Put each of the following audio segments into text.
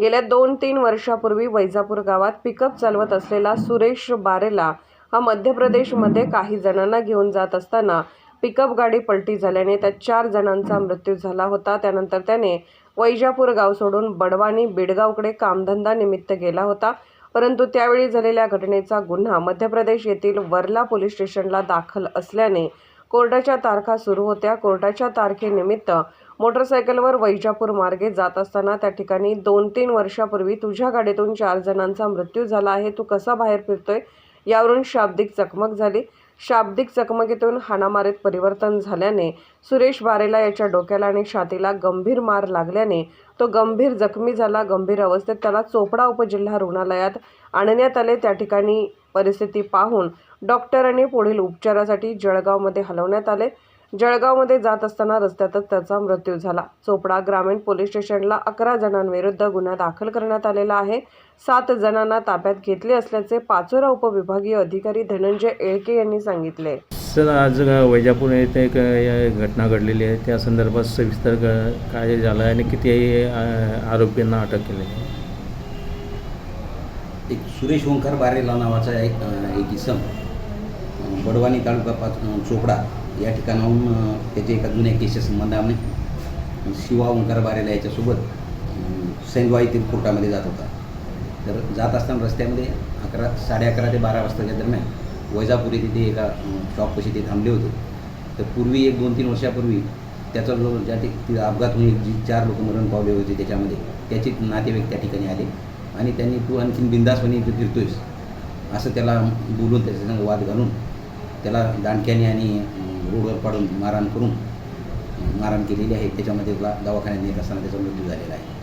गेल्या दोन तीन वर्षापूर्वी वैजापूर गावात पिकअप चालवत असलेला सुरेश बारेला हा मध्य प्रदेशमध्ये काही जणांना घेऊन जात असताना पिकअप गाडी पलटी झाल्याने त्या चार जणांचा मृत्यू झाला होता. त्यानंतर त्याने वैजापूर गाव सोडून बडवानी बिडगावकडे कामधंदा निमित्त गेला होता. परंतु त्यावेळी झालेल्या घटनेचा गुन्हा मध्य प्रदेश येथील वर्ला पोलीस स्टेशनला दाखल असल्याने कोर्टाच्या तारखा सुरू होत्या. कोर्टाच्या तारखेनिमित्त मोटरसायकलवर वैजापूर मार्गे जात असताना त्या ठिकाणी दोन तीन वर्षापूर्वी तुझ्या गाडीतून चार जणांचा मृत्यू झाला आहे. तू कसा बाहेर फिरतोय? यावरून शाब्दिक चकमक झाली. शाब्दिक चकमकीतून हाणामारीत परिवर्तन झाल्याने सुरेश बारेला याच्या डोक्याला आणि छातीला गंभीर मार लागल्याने तो गंभीर जखमी झाला. गंभीर अवस्थेत त्याला चोपडा उपजिल्हा रुग्णालयात आणण्यात आले. त्या ठिकाणी परिस्थिती पाहून डॉक्टरांनी पुढील उपचारासाठी जळगावमध्ये हलवण्यात आले. जळगावमध्ये जात असताना रस्त्यातच त्याचा मृत्यू झाला. चोपडा ग्रामीण पोलीस स्टेशनला अकरा जणांविरुद्ध गुन्हा दाखल करण्यात आलेला आहे. सात जणांना ताब्यात घेतले असल्याचे पाचोरा उपविभागीय अधिकारी धनंजय येळके यांनी सांगितले. सर आज वैजापूर येथे एक घटना घडलेली आहे. त्या संदर्भात सविस्तर काय झालं आहे आणि किती आरोपींना अटक केली आहे? एक सुरेश ओंकार बारेला नावाचा एक इसम बडवानी तालुका पाच चोपडा. या ठिकाणाहून त्याचे एका जुन्या केसच्या संबंधाने शिवा ओंकार बारेला याच्यासोबत अं, येथील कोर्टामध्ये जात होता. तर जात असताना रस्त्यामध्ये अकरा साडे अकरा ते बारा वाजताच्या दरम्यान वैजापूर येथे ते एका शॉपपाशी ते थांबले होते. तर पूर्वी एक दोन तीन वर्षापूर्वी त्याचा जो ज्या ठिक अपघात होऊन जी चार लोक मरण पावले होते त्याच्यामध्ये त्याचे नातेवाईक त्या ठिकाणी आले. आणि त्यांनी तू आणखीन बिंदासपणे इथे फिरतोयस असं त्याला बोलून त्याच्यासंग वाद घालून त्याला दांडक्याने आणि रोडवर पाडून मारहाण करून मारहाण केलेली आहे. त्याच्यामध्ये दवाखान्यात नेत असताना त्याचा मृत्यू झालेला आहे.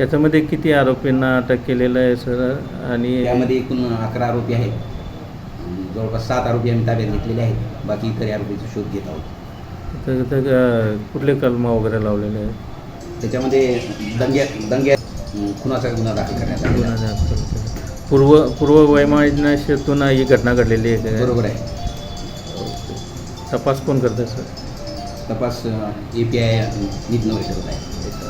याच्यामध्ये किती आरोपींना अटक केलेलं आहे सर? आणि त्यामध्ये एकूण अकरा आरोपी आहेत. जवळपास सात आरोपी आम्ही ताब्यात घेतलेले आहेत. बाकी इतर आरोपीचा शोध घेत आहोत. तर- कुठले कलम वगैरे लावलेले आहेत? त्याच्यामध्ये दंग्या दंग्या खुनाचा गुन्हा दाखल करण्यात आलेला केला. पूर्व पूर्व वैमानिकतून ही घटना घडलेली आहे? बरोबर आहे. तपास कोण करतं सर? तपास ए पी आय नीट नव्हे करत आहे.